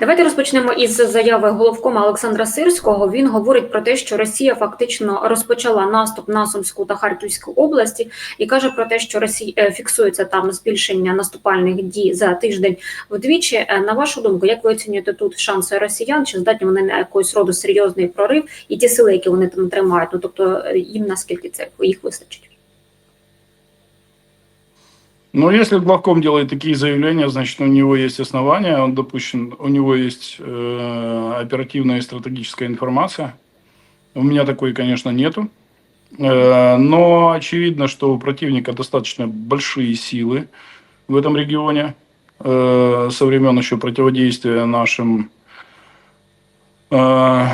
Давайте розпочнемо із заяви головкома Олександра Сирського. Він говорить про те, що Росія фактично розпочала наступ на Сумську та Харківську області, і каже про те, що Росія е, фіксується там збільшення наступальних дій за тиждень вдвічі. Е, На вашу думку, як ви оцінюєте тут шанси росіян? Чи здатні вони на якийсь роду серйозний прорив і ті сили, які вони там тримають? Ну тобто е, їм наскільки це їх вистачить? Но если главком делает такие заявления, значит, у него есть основания, он допущен, у него есть э, оперативная и стратегическая информация. У меня такой, конечно, нету. Э, но очевидно, что у противника достаточно большие силы в этом регионе э, со времен еще противодействия нашим, э,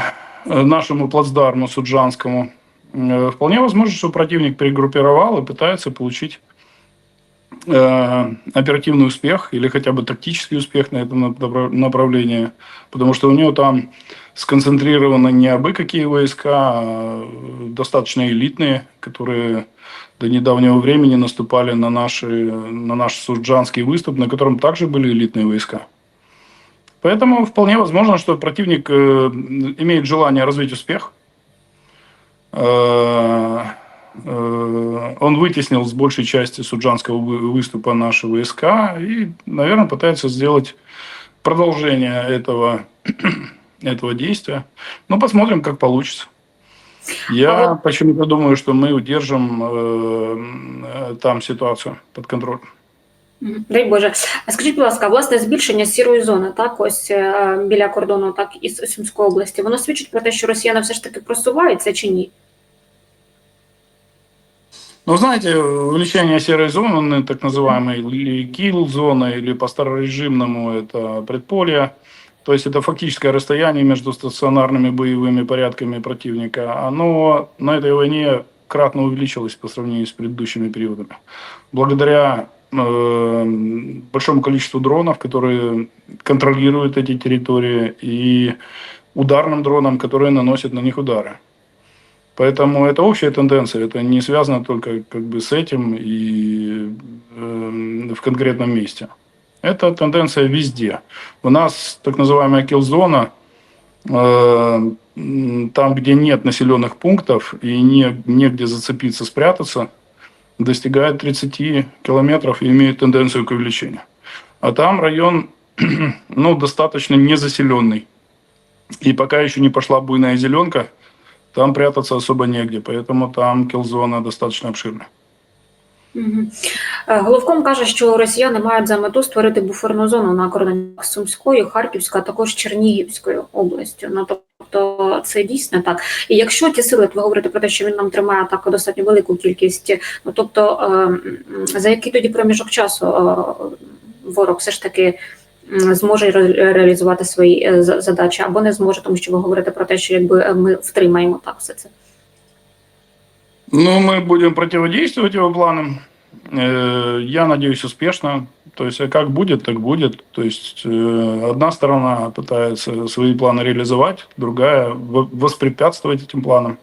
нашему плацдарму Суджанскому. Э, вполне возможно, что противник перегруппировал и пытается получить оперативный успех или хотя бы тактический успех на этом направ- направлении, потому что у него там сконцентрированы не абы какие войска, а достаточно элитные, которые до недавнего времени наступали на, наши, на наш Сурджанский выступ, на котором также были элитные войска. Поэтому вполне возможно, что противник э, имеет желание развить успех. Э, э, он вытеснил с большей части суджанского вы- выступа наши войска и, наверное, пытается сделать продолжение этого, этого действия. Ну, посмотрим, как получится. Я А вот- почему-то думаю, что мы удержим э, там ситуацию под контролем. Мгм. Дай Боже. А скажіть, будь ласка, власне збільшення сірої зони, так ось е, біля кордону, так із Сумської області, воно свідчить про те, що росіяни все ж таки просуваються чи ні? Ну, знаете, увеличение серой зоны, так называемой или килл-зоны, или по старорежимному это предполье, то есть это фактическое расстояние между стационарными боевыми порядками противника, оно на этой войне кратно увеличилось по сравнению с предыдущими периодами. Благодаря э, большому количеству дронов, которые контролируют эти территории, и ударным дронам, которые наносят на них удары. Поэтому это общая тенденция, это не связано только как бы с этим и э, в конкретном месте. Это тенденция везде. У нас так называемая килл-зона, э, там, где нет населенных пунктов и не, негде зацепиться, спрятаться, достигает 30 километров и имеет тенденцию к увеличению. А там район ну, достаточно незаселенный. И пока еще не пошла буйная зеленка, там прятаться особо негде, поэтому там килзона достаточно обширна. Е, Головком каже, що росіяни мають за мету створити буферну зону на кордоні з Сумською, Харківською, а також Чернігівською областю. Ну тобто це дійсно так. І якщо ті сили, ви говорите про те, що він нам тримає так достатньо велику кількість, ну тобто е, за який тоді проміжок часу е, ворог все ж таки зможе ре- реалізувати свої е, за- задачі або не зможе, тому що ви говорите про те, що якби е, ми втримаємо так все це. Ну, мы будем противодействовать его планам. Э, Я надеюсь, успешно. То есть, а как будет, так будет. То есть, э, одна сторона пытается свои планы реализовать, другая в- воспрепятствовать этим планам.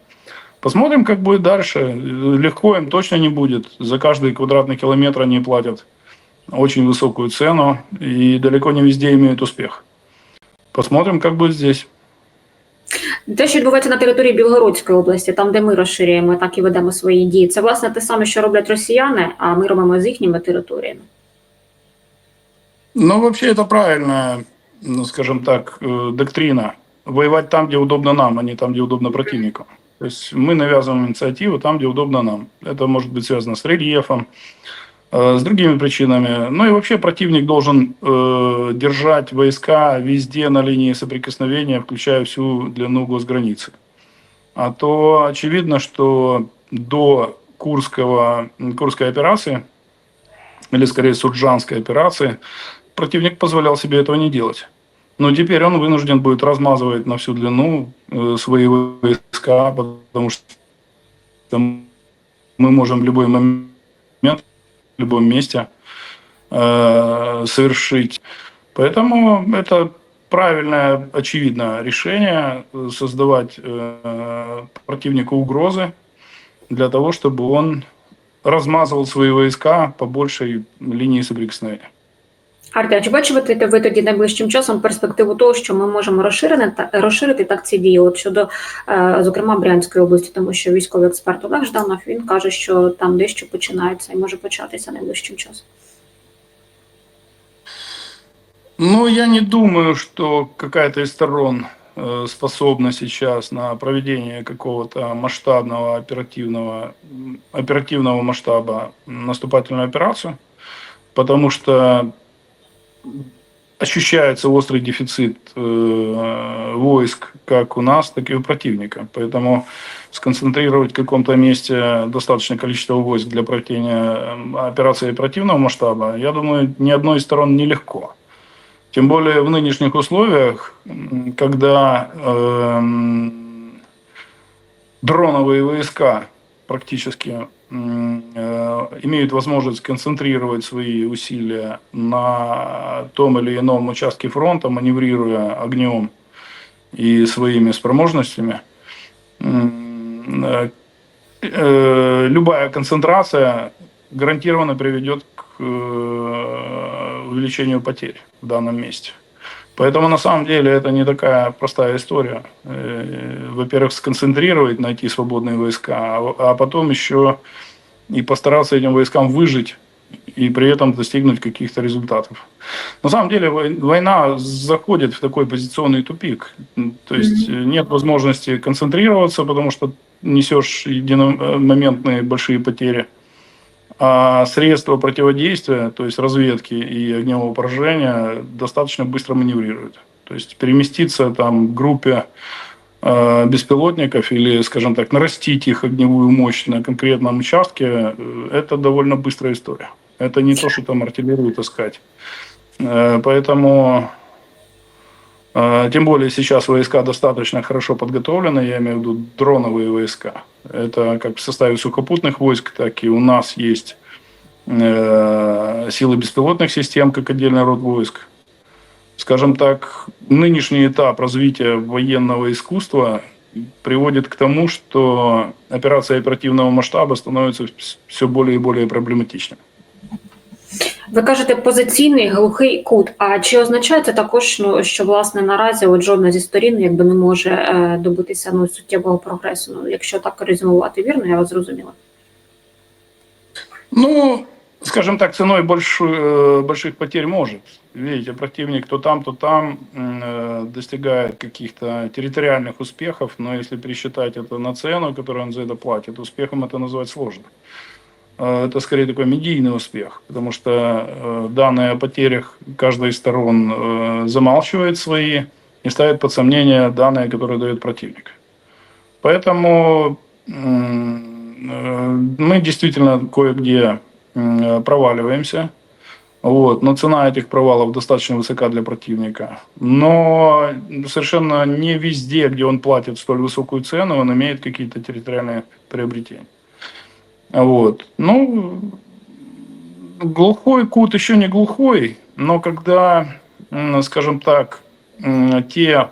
Посмотрим, как будет дальше. Э, Легко им точно не будет. За каждый квадратный километр они платят очень высокую цену и далеко не везде имеют успех. Посмотрим, как будет здесь. Те, що відбувається на території Білгородської області, там, де ми розширюємо, так і ведемо свої дії, це власне те саме, що роблять росіяни, а ми робимо з їхніми територіями. Ну, вообще это правильная, ну, скажем так, э, доктрина. Воевать там, где удобно нам, а не там, где удобно противнику. То есть мы навязываем инициативу там, где удобно нам. Это может быть связано с рельефом, э, с другими причинами. Ну и вообще противник должен э, держать войска везде на линии соприкосновения, включая всю длину госграницы. А то очевидно, что до Курского, Курской операции, или скорее Суджанской операции, противник позволял себе этого не делать. Но теперь он вынужден будет размазывать на всю длину э, свои войска, потому что мы можем в любой момент, любом месте э, совершить. Поэтому это правильное, очевидно решение создавать э, противнику угрозы для того, чтобы он размазывал свои войска по большей линии соприкосновения. Арте, а чи бачите ви тоді найближчим часом перспективу того, що ми можемо розширити, та- розширити так ці дії, от щодо, е, зокрема, Брянської області, тому що військовий експерт Олег Жданов, він каже, що там дещо починається і може початися найближчим часом. Ну, я не думаю, что какая-то из сторон э, способна сейчас на проведение какого-то масштабного оперативного, м, оперативного масштаба наступательную операцию, потому что ощущается острый дефицит э, войск как у нас, так и у противника. Поэтому сконцентрировать в каком-то месте достаточное количество войск для проведения э, операции оперативного масштаба, я думаю, ни одной из сторон нелегко. Тем более в нынешних условиях, когда эм, дроновые войска практически э, имеют возможность концентрировать свои усилия на том или ином участке фронта, маневрируя огнем и своими спроможностями, э, э, любая концентрация гарантированно приведет к э, увеличению потерь в данном месте. Поэтому на самом деле это не такая простая история. Э, Во-первых, сконцентрировать, найти свободные войска, а а потом еще и постараться этим войскам выжить и при этом достигнуть каких-то результатов. На самом деле вой- война заходит в такой позиционный тупик. То есть э, нет возможности концентрироваться, потому что несешь единомоментные большие потери. А средства противодействия, то есть разведки и огневого поражения, достаточно быстро маневрируют. То есть переместиться там к группе э, беспилотников или, скажем так, нарастить их огневую мощь на конкретном участке, э, это довольно быстрая история. Это не то, что там артиллерию таскать. Э, Поэтому, тем более сейчас войска достаточно хорошо подготовлены, я имею в виду дроновые войска. Это как в составе сухопутных войск, так и у нас есть э, силы беспилотных систем, как отдельный род войск. Скажем так, нынешний этап развития военного искусства приводит к тому, что операции оперативного масштаба становятся все более и более проблематичными. Ви кажете позиційний глухий кут. А чи означає це також, ну що власне наразі от жодна зі сторін якби не може е, добитися ну суттєвого прогресу? Ну, якщо так резюмувати, вірно, я вас зрозуміла. Ну, скажем так, ценой большой, э, больших потерь может. Видите, противник то там, то там м, э, достигает каких-то территориальных успехов, но если пересчитать это на цену, которую он за это платит, успехом это назвать сложно. Э, Это скорее такой медийный успех, потому что э, данные о потерях каждая из сторон э, замалчивает свои и ставит под сомнение данные, которые дает противник. Поэтому мы действительно кое-где проваливаемся. Вот, но цена этих провалов достаточно высока для противника. Но совершенно не везде, где он платит столь высокую цену, он имеет какие-то территориальные приобретения. Вот. Ну, глухой кут еще не глухой, но когда, скажем так, те,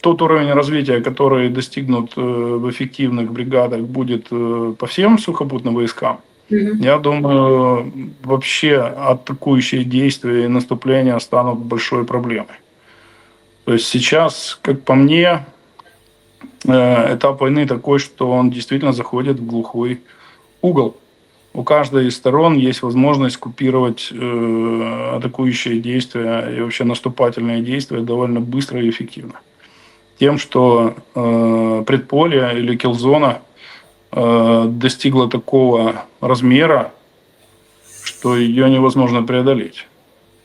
тот уровень развития, который достигнут э, в эффективных бригадах, будет э, по всем сухопутным войскам, Мгм. я думаю, вообще атакующие действия и наступления станут большой проблемой. То есть сейчас, как по мне, э, этап войны такой, что он действительно заходит в глухой угол. У каждой из сторон есть возможность купировать э, атакующие действия и вообще наступательные действия довольно быстро и эффективно. Тем, что э, предполье или килзона э, достигла такого размера, что ее невозможно преодолеть.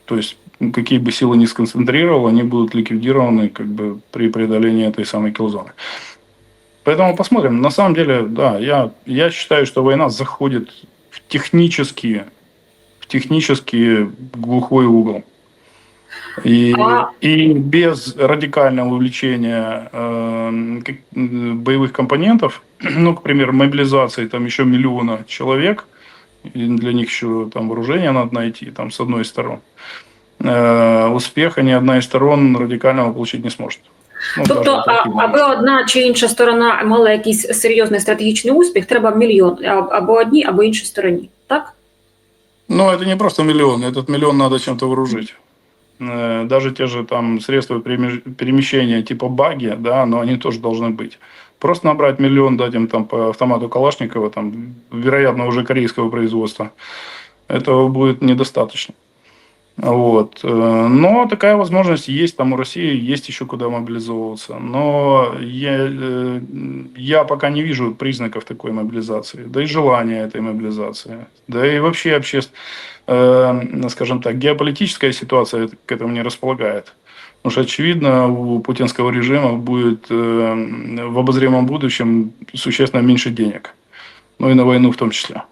То есть какие бы силы ни сконцентрировал, они будут ликвидированы как бы при преодолении этой самой килзоны. Поэтому посмотрим. На самом деле, да, я, я считаю, что война заходит в технически, в технически глухой угол. И, А- и без радикального увеличения э, как- м, боевых компонентов, ну, к примеру, мобилизации там еще миллиона человек, и для них еще там вооружение надо найти, там с одной стороны, э, успеха ни одна из сторон радикального получить не сможет. Ну, Тобто, даже а, оперативного. аби одна чи інша сторона мала якийсь серйозний стратегічний успіх, треба мільйон а- або одній, або іншій стороні. Так? Ну, это не просто миллион, этот миллион надо чем-то вооружить. Э, Даже те же там средства переми- перемещения типа баги, да, но они тоже должны быть. Просто набрать миллион, дать им там по автомату Калашникова, там, вероятно, уже корейского производства, этого будет недостаточно. Вот. Э, Но такая возможность есть, там у России есть еще куда мобилизовываться. Но я, э, я пока не вижу признаков такой мобилизации, да и желания этой мобилизации, да и вообще обществ, э, скажем так, геополитическая ситуация к этому не располагает. Потому что, очевидно, у путинского режима будет в обозримом будущем существенно меньше денег. Ну и на войну в том числе.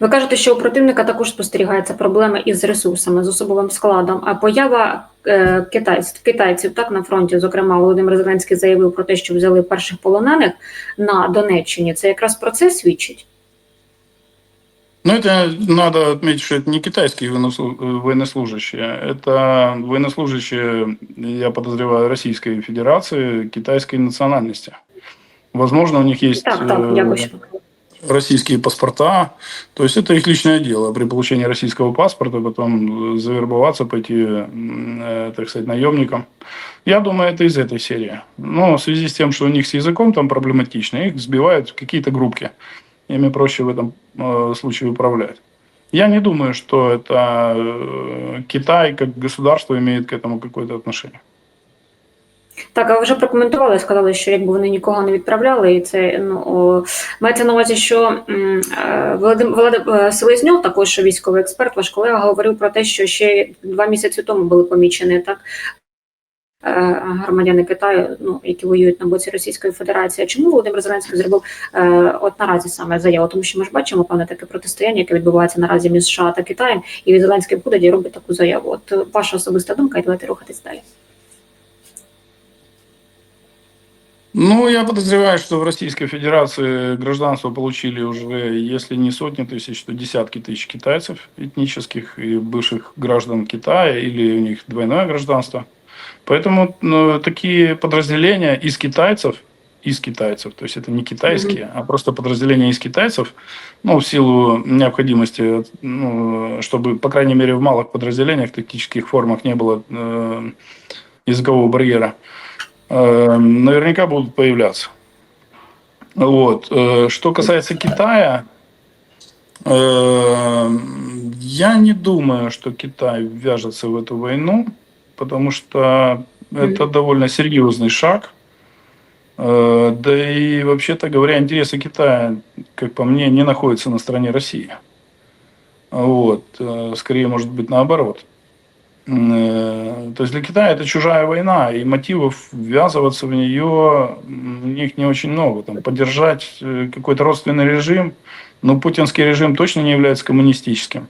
Ви кажете, що у противника також спостерігаються проблеми із ресурсами, з особовим складом. А поява е, китайців, китайців так на фронті, зокрема, Володимир Зеленський заявив про те, що взяли перших полонених на Донеччині. Це якраз про це свідчить. Ну, это надо отметить, что это не китайские военнослу- э, военнослужащие. Это военнослужащие, я подозреваю, Российской Федерации, китайской национальности. Возможно, у них есть Так, так, э, дякую. що- российские паспорта. То есть это их личное дело. При получении российского паспорта потом э, завербоваться, пойти, э, так сказать, наемником. Я думаю, это из этой серии. Но в связи с тем, что у них с языком там проблематично, их сбивают в какие-то группки. Ими проще в этом э, случае управлять. Я не думаю, что это Китай как государство имеет к этому какое-то отношение. Так, а ви вже прокоментували, сказали, що якби вони нікого не відправляли, і це ну мається на увазі, що е, Володим Володим е, Селезньов, також військовий експерт, ваш колега говорив про те, що ще два місяці тому були помічені так. е, Громадяни Китаю, ну які воюють на боці Російської Федерації. Чому Володимир Зеленський зробив от наразі саме заяву? Тому що ми ж бачимо певне таке протистояння, яке відбувається наразі між США та Китаєм, і від Зеленський і робить таку заяву. От ваша особиста думка, і давайте рухатись далі. Ну, я подозреваю, что в Российской Федерации гражданство получили уже, если не сотни тысяч, то десятки тысяч китайцев этнических и бывших граждан Китая, или у них двойное гражданство. Поэтому ну, такие подразделения из китайцев, из китайцев, то есть это не китайские, а просто подразделения из китайцев, ну, в силу необходимости, ну, чтобы, по крайней мере, в малых подразделениях, тактических формах не было э, языкового барьера, наверняка будут появляться. Вот. Э, Что касается Китая, э, я не думаю, что Китай вяжется в эту войну, потому что это довольно серьезный шаг. Э, Да и, вообще-то говоря, интересы Китая, как по мне, не находятся на стороне России. Вот. Э, Скорее, может быть, наоборот. Э, То есть для Китая это чужая война, и мотивов ввязываться в нее у них не очень много. Там, поддержать э, какой-то родственный режим, но путинский режим точно не является коммунистическим.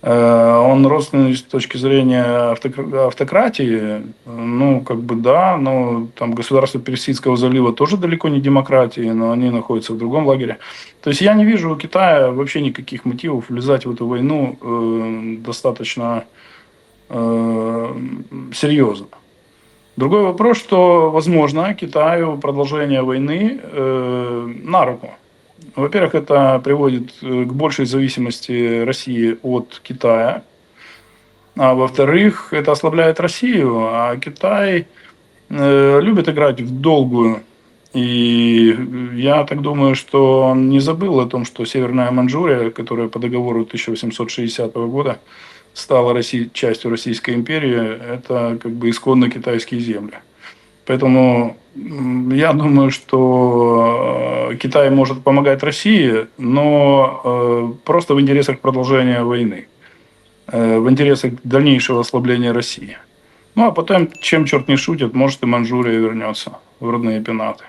Э, Он родственный с точки зрения автокра- автократии, ну, как бы да, но там государство Персидского залива тоже далеко не демократии, но они находятся в другом лагере. То есть я не вижу у Китая вообще никаких мотивов влезать в эту войну э, достаточно э, серьезно. Другой вопрос, что, возможно, Китаю продолжение войны э, на руку. Во-первых, это приводит э, к большей зависимости России от Китая. А во-вторых, это ослабляет Россию, а Китай э, любит играть в долгую. И я так думаю, что он не забыл о том, что Северная Манчжурия, которая по договору 1860 года стала Росси- частью Российской империи, это как бы исконно китайские земли. Поэтому я думаю, что э, Китай может помогать России, но э, просто в интересах продолжения войны, э, в интересах дальнейшего ослабления России. Ну а потом, чем черт не шутит, может и Манчжурия вернется в родные пенаты.